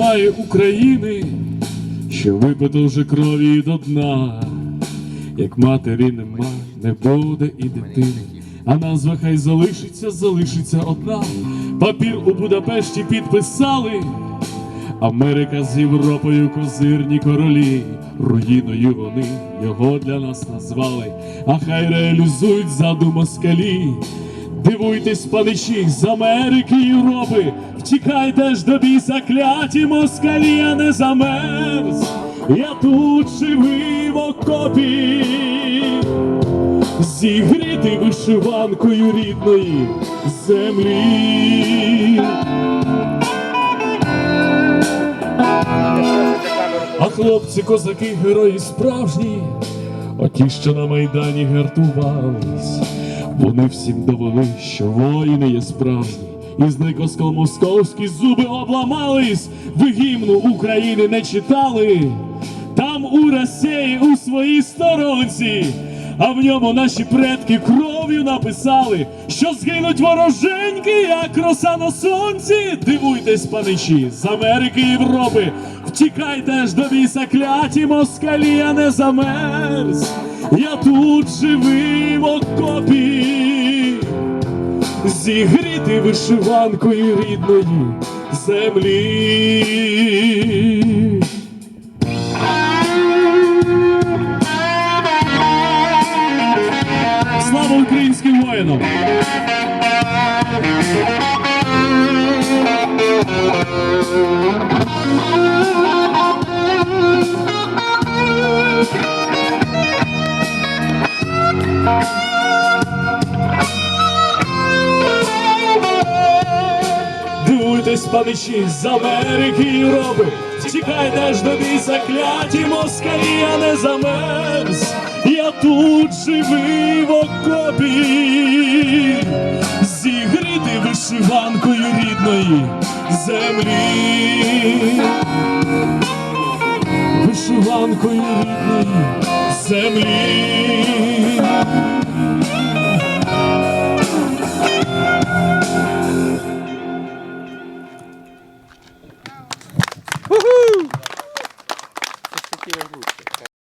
немає України, що випито вже крові до дна. Як матері нема, не буде і дитини. А назва хай залишиться, залишиться одна. Папір у Будапешті підписали. Америка з Європою козирні королі, руїною вони його для нас назвали, а хай реалізують задум москалі. Дивуйтесь, паничі з Америки Європи, втікайте ж до біса, кляті москалі, я не замерз. Я тут живий в окопі, зігріти вишиванкою рідної землі. А хлопці, козаки, герої справжні, оті, що на майдані гартувались, вони всім довели, що воїни є справжні, і з них московські зуби обламались, ви гімну України не читали, там у Росії у своїй сторонці. А в ньому наші предки кров'ю написали, що згинуть вороженьки, як роса на сонці. Дивуйтесь, паничі, з Америки Європи, втікайте ж до біса кляті москалі, я не замерз. Я тут живий в зігріти вишиванкою рідної землі. Слава українським воїнам! Дивуйтесь, паничі, з Америки і Європи, Тікайте ж до біса, кляті москалі, я не замерз. Я тут живий в окопі, зігріти вишиванкою рідної землі, вишиванкою рідної землі.